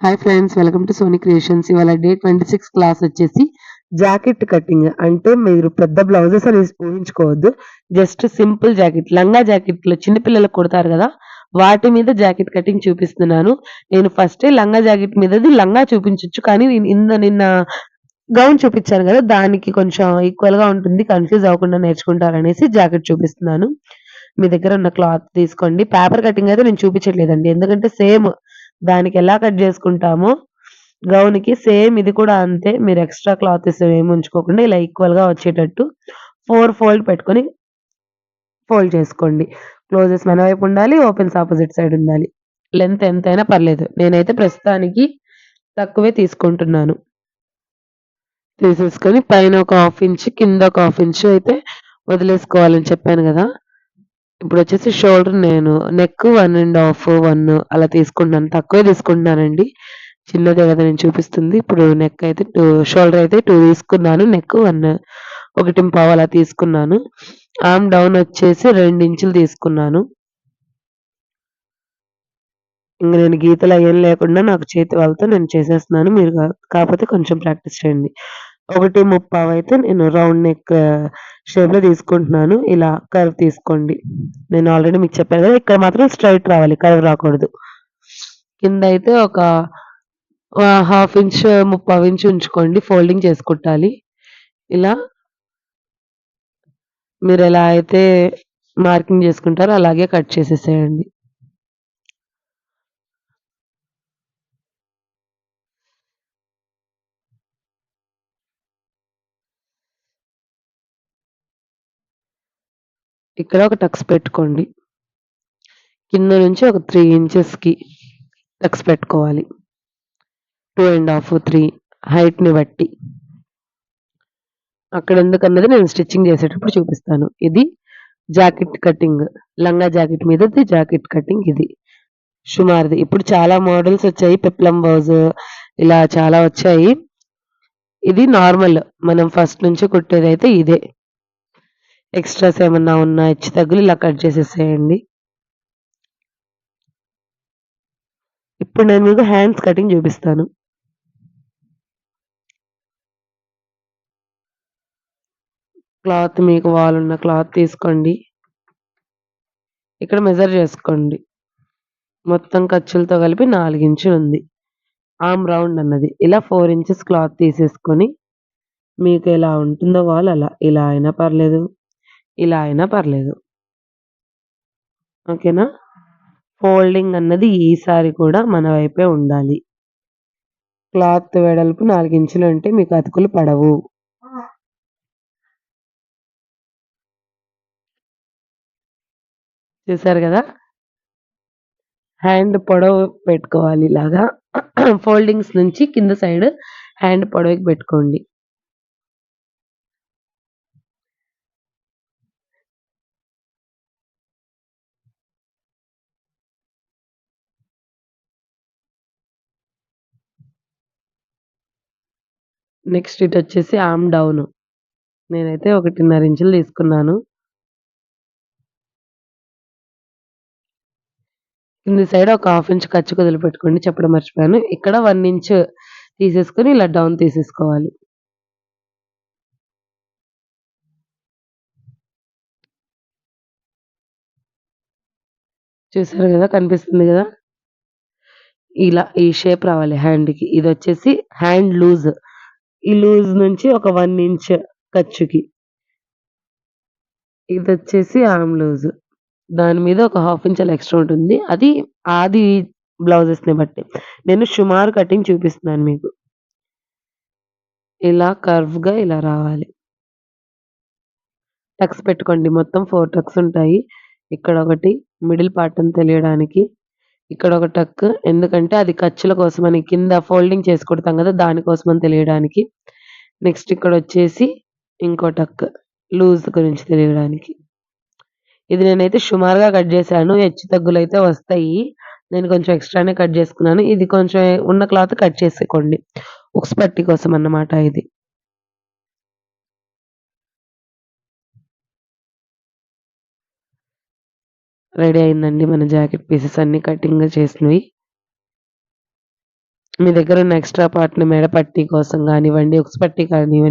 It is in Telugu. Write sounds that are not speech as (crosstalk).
Hi friends welcome to Sony creations ఇవాళ డే ట్వంటీ సిక్స్ క్లాస్ వచ్చేసి జాకెట్ కటింగ్ అంటే మీరు పెద్ద బ్లౌజెస్ అని ఊహించుకోవద్దు. జస్ట్ సింపుల్ జాకెట్ లంగా జాకెట్లు చిన్నపిల్లలకు కుడతారు కదా వాటి మీద జాకెట్ కటింగ్ చూపిస్తున్నాను. నేను ఫస్ట్ లంగా జాకెట్ మీదది లంగా చూపించవచ్చు కానీ నిన్న నిన్న గౌన్ చూపించాను కదా దానికి కొంచెం ఈక్వల్గా ఉంటుంది కన్ఫ్యూజ్ అవ్వకుండా నేర్చుకుంటారనేసి జాకెట్ చూపిస్తున్నాను. మీ దగ్గర ఉన్న క్లాత్ తీసుకోండి. పేపర్ కటింగ్ అయితే నేను చూపించట్లేదండి ఎందుకంటే సేమ్ దానికి ఎలా కట్ చేసుకుంటామో గౌన్కి సేమ్ ఇది కూడా అంతే. మీరు ఎక్స్ట్రా క్లాత్ ఏమి ఉంచుకోకుండా ఇలా ఈక్వల్గా వచ్చేటట్టు ఫోర్ ఫోల్డ్ పెట్టుకొని ఫోల్డ్ చేసుకోండి. క్లోజెస్ మన వైపు ఉండాలి ఓపెన్స్ ఆపోజిట్ సైడ్ ఉండాలి. లెంత్ ఎంతైనా పర్లేదు. నేనైతే ప్రస్తుతానికి తక్కువే తీసుకుంటున్నాను. తీసేసుకొని పైన ఒక హాఫ్ ఇంచ్ కింద ఒక హాఫ్ ఇంచ్ అయితే వదిలేసుకోవాలని చెప్పాను కదా. ఇప్పుడు వచ్చేసి షోల్డర్ నేను neck one and half one అలా తీసుకుంటున్నాను. తక్కువే తీసుకుంటున్నానండి. చిన్నదే కదా నేను చూపిస్తుంది. ఇప్పుడు నెక్ అయితే టూ షోల్డర్ అయితే టూ తీసుకున్నాను. నెక్ వన్ ఒకటి పావు అలా తీసుకున్నాను. ఆమ్ డౌన్ వచ్చేసి రెండు ఇంచులు తీసుకున్నాను. ఇంక నేను గీతలు అయ్యేం లేకుండా నాకు చేతి వాళ్ళతో నేను చేసేస్తున్నాను. మీరు కాకపోతే కొంచెం ప్రాక్టీస్ చేయండి. ఒకటి ముప్పావు అయితే నేను రౌండ్ నెక్ షేప్లో తీసుకుంటున్నాను. ఇలా కర్వ్ తీసుకోండి. నేను ఆల్రెడీ మీకు చెప్పాను కదా ఇక్కడ మాత్రం స్ట్రైట్ రావాలి కర్వ్ రాకూడదు. కింద అయితే ఒక హాఫ్ ఇంచ్ ముప్పావు ఇంచ్ ఉంచుకోండి ఫోల్డింగ్ చేసుకుంటాలి. ఇలా మీరు ఎలా అయితే మార్కింగ్ చేసుకుంటారో అలాగే కట్ చేసేసేయండి. ఇక్కడ ఒక టక్స్ పెట్టుకోండి. కింద నుంచి ఒక త్రీ ఇంచెస్కి టక్స్ పెట్టుకోవాలి. టూ అండ్ హాఫ్ త్రీ హైట్ని బట్టి. అక్కడ ఎందుకన్నది నేను స్టిచ్చింగ్ చేసేటప్పుడు చూపిస్తాను. ఇది జాకెట్ కటింగ్ లంగా జాకెట్ మీదది జాకెట్ కటింగ్ ఇది. సుమారుది. ఇప్పుడు చాలా మోడల్స్ వచ్చాయి. పెప్లం బౌజ్ ఇలా చాలా వచ్చాయి. ఇది నార్మల్ మనం ఫస్ట్ నుంచి కుట్టేది అయితే ఇదే. ఎక్స్ట్రాస్ ఏమన్నా ఉన్నా హెచ్చు తగ్గులు ఇలా కట్ చేసేసేయండి. ఇప్పుడు నేను మీకు హ్యాండ్స్ కటింగ్ చూపిస్తాను. క్లాత్ మీకు వాల్ ఉన్న క్లాత్ తీసుకోండి. ఇక్కడ మెజర్ చేసుకోండి. మొత్తం ఖర్చులతో కలిపి నాలుగు ఇంచులు ఉంది. ఆమ్ రౌండ్ అన్నది. ఇలా ఫోర్ ఇంచెస్ క్లాత్ తీసేసుకొని మీకు ఎలా ఉంటుందో వాళ్ళు అలా. ఇలా అయినా పర్లేదు. ఇలా అయినా పర్లేదు. ఓకేనా? ఫోల్డింగ్ అన్నది ఈసారి కూడా మన వైపే ఉండాలి. క్లాత్ వెడల్పు నాలుగు ఇంచులు అంటే మీకు అతుకులు పడవు. చూసారు కదా? హ్యాండ్ పొడవు పెట్టుకోవాలి ఇలాగా. (clears throat) ఫోల్డింగ్స్ నుంచి కింద సైడ్ హ్యాండ్ పొడవుకి పెట్టుకోండి. నెక్స్ట్ ఇటు వచ్చేసి ఆమ్ డౌన్ నేనైతే ఒకటిన్నర ఇంచులు తీసుకున్నాను. కింది సైడ్ ఒక హాఫ్ ఇంచ్ ఖర్చు వదిలిపెట్టుకోండి చెప్పడం మర్చిపోయాను. ఇక్కడ వన్ ఇంచ్ తీసేసుకొని ఇలా డౌన్ తీసేసుకోవాలి. చూసారు కదా కనిపిస్తుంది కదా? ఇలా ఈ షేప్ రావాలి హ్యాండ్కి ఇది వచ్చేసి హ్యాండ్ లూజ్ ఈ లూజ్ నుంచి ఒక వన్ ఇంచ్ ఖర్చుకి ఇది వచ్చేసి ఆర్మ్ లూజ్. దాని మీద ఒక హాఫ్ ఇంచ్ అలా ఎక్స్ట్రా ఉంటుంది. అది ఆది బ్లౌజెస్ని బట్టి. నేను సుమారు కటింగ్ చూపిస్తున్నాను మీకు. ఇలా కర్వ్గా ఇలా రావాలి. టక్స్ పెట్టుకోండి. మొత్తం ఫోర్ టక్స్ ఉంటాయి. ఇక్కడ ఒకటి మిడిల్ పార్ట్ అని తెలియడానికి ఇక్కడ ఒక టక్. ఎందుకంటే అది ఖర్చుల కోసమని కింద ఫోల్డింగ్ చేసి కొడతాం కదా దానికోసమని తెలియడానికి. నెక్స్ట్ ఇక్కడ వచ్చేసి ఇంకో టక్ లూజ్ గురించి తెలియడానికి. ఇది నేనైతే సుమారుగా కట్ చేశాను. హెచ్చు తగ్గులు అయితే వస్తాయి. నేను కొంచెం ఎక్స్ట్రానే కట్ చేసుకున్నాను. ఇది కొంచెం ఉన్న క్లాత్ కట్ చేసుకోండి. ఉక్స్ పట్టి కోసం అన్నమాట ఇది. రెడీ అయిందండి మన జాకెట్ పీసెస్ అన్ని కటింగ్ చేసినవి. మీ దగ్గర ఉన్న ఎక్స్ట్రా పార్ట్‌ని మెడ పట్టీ కోసం కానివ్వండి ఉక్స్ పట్టీ కానివ్వండి